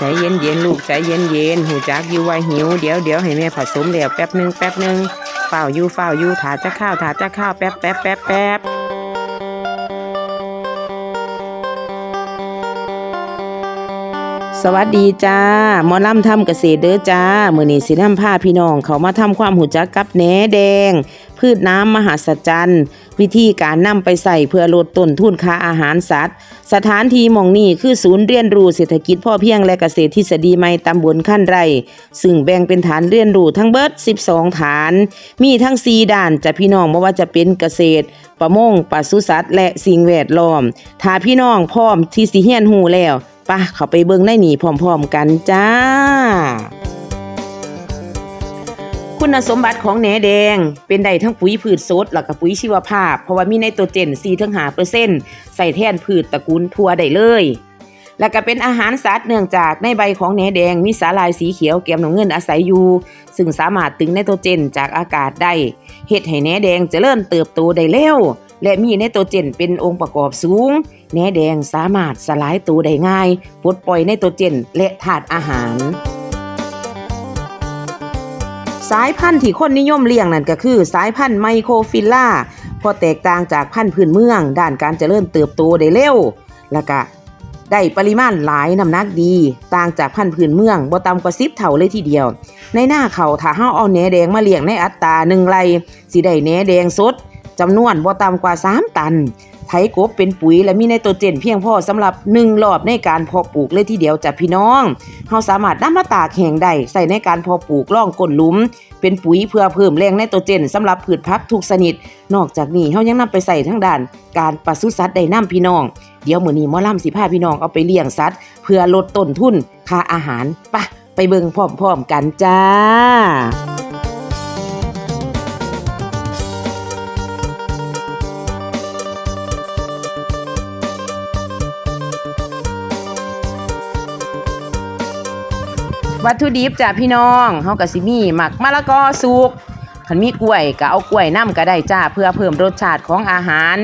ใจเย็นเย็นลูกใจเย็นเย็นหูจักอยู่ว่าหิวเดี๋ยวเดี๋ยวให้แม่ผสมแล้วแป๊บหนึงแป๊บหนึงเฝ้าอยู่เฝ้าอยู่ถาจะข้าวถาจะข้าวแป๊บแป๊บแป๊บแป๊บสวัสดีจ้าหมอลำทำเกษตรเด้อจ้ามือนี้สินำพาพี่น้องเขามาทำความหูจักกับแหนแดง พืชน้ำมหัศจรรย์ วิธีการนำไปใส่เพื่อลดต้นทุนค่าอาหารสัตว์ สถานที่มองนี้คือศูนย์เรียนรู้เศรษฐกิจพ่อเพียงและเกษตรทฤษฎีใหม่ตำบลขั้นไร ซึ่งแบ่งเป็นฐานเรียนรู้ทั้งเบิด 12 ฐาน มีทั้ง 4ด้านจะพี่น้องไม่ว่าจะเป็นเกษตร ประมงปศุสัตว์ และสิ่งแวดล้อม ถ้าพี่น้องพร้อมที่สิเฮียนหูแล้วปะเขาไปเบิ่งในนี่พร้อมๆกันจ้า คุณสมบัติของแหนแดง เป็นได้ทั้งปุ๋ยพืชสดแล้วก็ปุ๋ยชีวภาพ เพราะว่ามีไนโตรเจน4ถึง5%ใส่แทนพืชตระกูลทั่วได้เลย แล้วก็เป็นอาหารสัตว์เนื่องจากในใบของแหนแดงมีสาลายสีเขียวแก้มน้ำเงินอาศัยอยู่ ซึ่งสามารถตึงไนโตรเจนจากอากาศได้เฮ็ดให้แหนแดงจเจริญเติบโตได้เร็วและมีไนโตรเจนเป็นองค์ประกอบสูงแหนแดงสามารถสลายตัวได้ง่ายปลดปล่อยไนโตรเจนและธาตุอาหาร สายพันธุ์ที่คนนิยมเลี้ยงนั่นก็คือ สายพันธุ์ไมโครฟิลล่าพอแตกต่างจากพันธุ์พื้นเมือง ด้านการเจริญเติบโตได้เร็ว แล้วก็ได้ปริมาณหลายน้ำหนักดี ต่างจากพันธุ์พื้นเมืองบ่ต่ำกว่า10เท่าเลยทีเดียว ในหน้าเขาถ้าเฮาเอาแหนแดงมาเลี้ยงในอัตรา1ไร่สิได้แหนแดงสดจำนวนบ่ต่ำกว่า 3 ตัน ไถกบเป็นปุ๋ยและมีไนโตรเจนเพียงพอสำหรับ 1 รอบในการเพาะปลูกเลยทีเดียวจ้ะพี่น้องเฮาสามารถนำมาตากแห้งได้ใส่ในการเพาะปลูกร่องก้นหลุม เป็นปุ๋ยเพื่อเพิ่มแรงไนโตรเจนสำหรับพืชพักทุกชนิด นอกจากนี้เฮายังนำไปใส่ทั้งด้าน การปศุสัตว์ได้นํพี่น้อง เดี๋ยวมื้อนี้หมอลำสิพาพี่น้องเอาไปเลี้ยงสัตว์ เพื่อลดต้นทุนค่าอาหารปะไปเบิ่งพร้อมๆกันจ้า วัตถุดิบจ้ะพี่น้องเฮาก็สิมีหมักมะละกอสุกคันมีกล้วยก็เอากล้วยนํก็ได้จ้าเพื่อเพิ่มรสชาติของอาหาร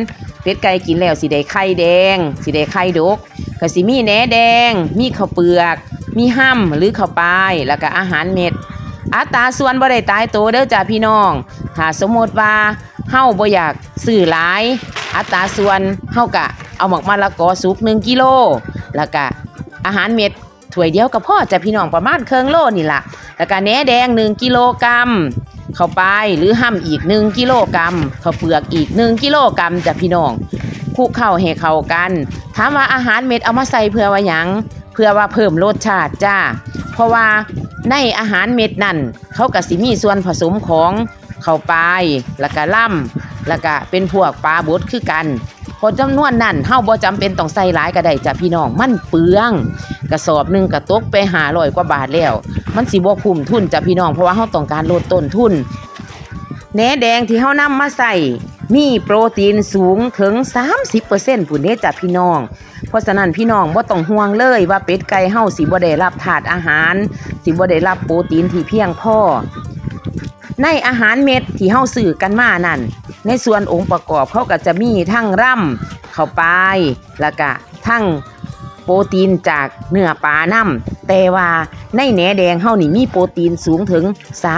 เป็ดไก่กินแล้วสิได้ไข่แดงสิได้ไข่ดกก็สิมีแหนแดง มีข้าวเปลือก มีห้ำหรือข้าวปลายแล้วก็อาหารเม็ดอัตราส่วนบ่ได้ตายโตเด้อจ้าพี่น้องถ้าสมมติว่าเฮาบ่อยากซื้อหลาย อัตราส่วนเฮาก็เอาหมักมะละกอสุก1กิโลแล้วก็อาหารเม็ด ถ้วยเดียวกับพ่อจะพี่น้องประมาณเครื่องโลนี่ละแล้วก็แหนแดง 1 กิโลกรัมเข้าไปหรือห้ำอีก 1 กิโลกรัมข้าวเปลือกอีก 1 กิโลกรัมจะพี่น้องคลุกเข้าให้เข้ากันถามว่าอาหารเม็ดเอามาใส่เพื่อว่ายังเพื่อว่าเพิ่มรสชาติจ้า เพราะว่าในอาหารเม็ดนั่นเขาก็สิมีส่วนผสมของข้าวปลายแล้วก็ล่ำแล้วก็เป็นพวกปลาบดคือกันพอจำนวนนั่นเฮาบ่จำเป็นต้องใส่หลายก็ได้จ้ะพี่น้องมันเปลือง ระสอบหนึ่งกระตกไปหาร้อยกว่าบาทแล้ว มันสิบ่คุ้มทุนจ้ะพี่น้องเพราะว่าเฮาต้องการลดต้นทุนแหนแดงที่เฮานำมาใส่มีโปรตีนสูงถึง 30%พุ่นเด้จ้ะพี่น้อง เพราะฉะนั้นพี่น้องบ่ต้องห่วงเลยว่าเป็ดไก่เฮาสิบ่ได้รับถาดอาหาร สิบ่ได้รับโปรตีนที่เพียงพอในอาหารเม็ดที่เฮาซื้อกันมานั่น ในส่วนองค์ประกอบเขาก็จะมีทั้งร่ำข้าวปลายแล้วก็ทั้ง โปรตีนจากเนื้อปลาน้ำแต่ว่าในแหนแดงเฮานี่มีโปรตีนสูงถึง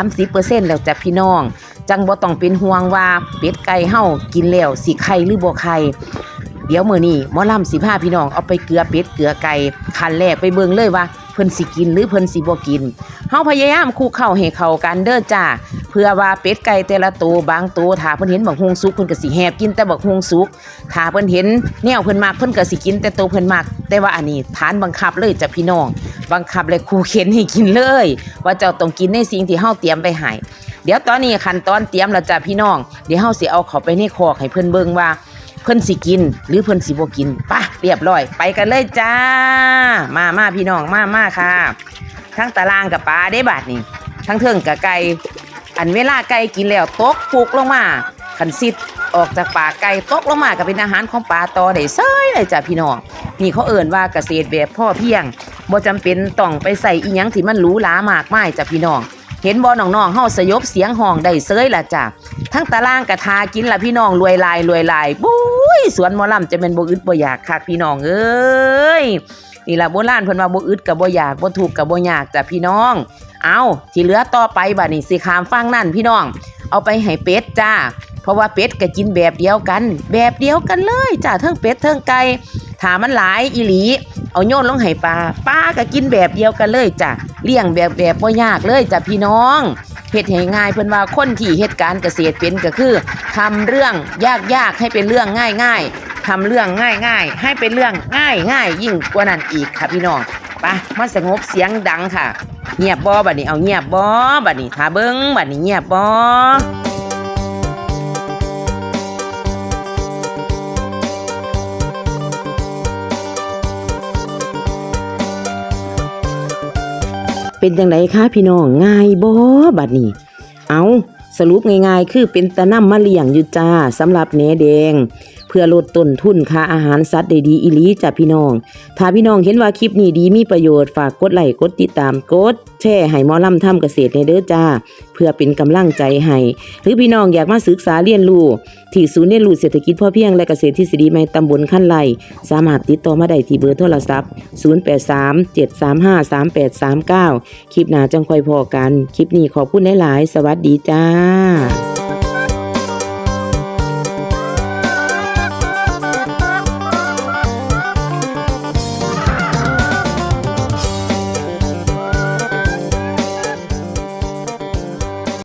30%แล้วจ้ะพี่น้อง จังบ่ต้องเป็นห่วงว่าเป็ดไก่เฮากินแล้วสิไข่หรือบ่ไข่เดี๋ยวมื้อนี้หมอลำสิพาพี่น้องเอาไปเกลือเป็ดเกลือไก่คันแรกไปเบิ่งเลยว่าเพิ่นสิกินหรือเพิ่นสิบ่กินเฮาพยายามคลุกเข้าให้เข้ากันเด้อจ้า พื่อว่าเป็ดไก่แต่ละตัวบางตัวถ้าเพิ่นเห็นบักฮวงสุกเพิ่นก็สิแฮบกินแต่บักฮวงสุกถ้าเพิ่นเห็นแนวเพิ่นมักเพิ่นก็สิกินแต่ตัวเพิ่นมักแต่ว่าอันนี้ฐานบังคับเลยจ้ะพี่น้อง บังคับเลยครูเข็นให้กินเลย ว่าเจ้าต้องกินในสิ่งที่เฮาเตรียมไปให้เดี๋ยวตอนนี้ขั้นตอนเตรียมแล้วจ้ะพี่น้อง เดี๋ยวเฮาสิเอาเขาไปในคอกให้เพิ่นเบิ่งว่าเพิ่นสิกิน หรือเพิ่นสิบ่กินปะเรียบร้อย ไปกันเลยจ้า มามาพี่น้องมามาค่ะ ทั้งตารางกับปลาได้บาดนี่ทั้งเทิงกับไก่ อันเวลาไก่กินแล้วตกฟุกลงมาขันซิดออกจากป่าไก่ตกลงมาก็เป็นอาหารของปลาตอได้เซ้ยเลยจ้ะพี่น้องนี่เขาเอิ่นว่าเกษตรแบบพ่อเพียงบ่จำเป็นต้องไปใส่อีหยังที่มันหรูหรามากมายจ้ะพี่น้องเห็นบ่น้องๆเฮาสยบเสียงห้องได้เซ้ยล่ะจ้ะทั้งตารางกระทากินล่ะพี่น้องรวยลายรวยลายบุ้ยสวนหมอลำจะเป็นบ่อึดบ่อยากคักพี่น้องเอ้ยนี่ล่ะโบราณเพิ่นว่าบ่อึดก็บ่อยากบ่ทุกข์ก็บ่ยากจ้ะพี่น้อง เอาที่เหลือต่อไปบัดนี้สิขามฟังนั่นพี่น้อง เอาไปให้เป็ดจ้า เพราะว่าเป็ดก็กินแบบเดียวกัน แบบเดียวกันเลยจ้าเทิงเป็ดเทิงไก่ถามันหลายอีหลี เอาโยนลงให้ปลาปลาก็กินแบบเดียวกันเลยจ้ะเลี้ยงแบบแบบบ่ยากเลยจ้ะพี่น้องเฮ็ดให้ง่ายเพิ่นว่าคนที่เฮ็ดการเกษตรเป็นก็คือทำเรื่องยากๆให้เป็นเรื่องง่ายๆทำเรื่องง่ายๆ ให้เป็นเรื่องง่ายๆ ยิ่งกว่านั้นอีกค่ะพี่น้อง ไปมาสงบเสียงดังค่ะ เงียบบ่บัดนี้เอาเงียบบ่บัดนี้ถ้าเบิ่งบัดนี้เงียบบ่เป็นจังไดคะพี่น้องง่ายบ่บัดนี้ เอาสรุปง่ายๆ คือเป็นตะนํมาเลี้ยงอยู่จ้าสำหรับแหนแดง พื่อลดต้นทุนค่าอาหารสัตว์ได้ดีอีหลีจ้ะพี่น้อง ถ้าพี่น้องเห็นว่าคลิปนี้ดีมีประโยชน์ฝากกดไลค์กดติดตามกด แชร์ให้หมอลำทำเกษตรในเด้อจ้า เพื่อเป็นกำลังใจให้หรือพี่น้องอยากมาศึกษาเรียนรู้ที่ศูนย์เรียนรู้เศรษฐกิจพอเพียงและเกษตรทฤษฎีใหม่ตำบลขั้นไลสามารถติดต่อมาได้ที่เบอร์โทรศัพท์ 0837353839 คลิปหน้าจังค่อยพอกัน คลิปนี้ขอบคุณหลายๆสวัสดีจ้า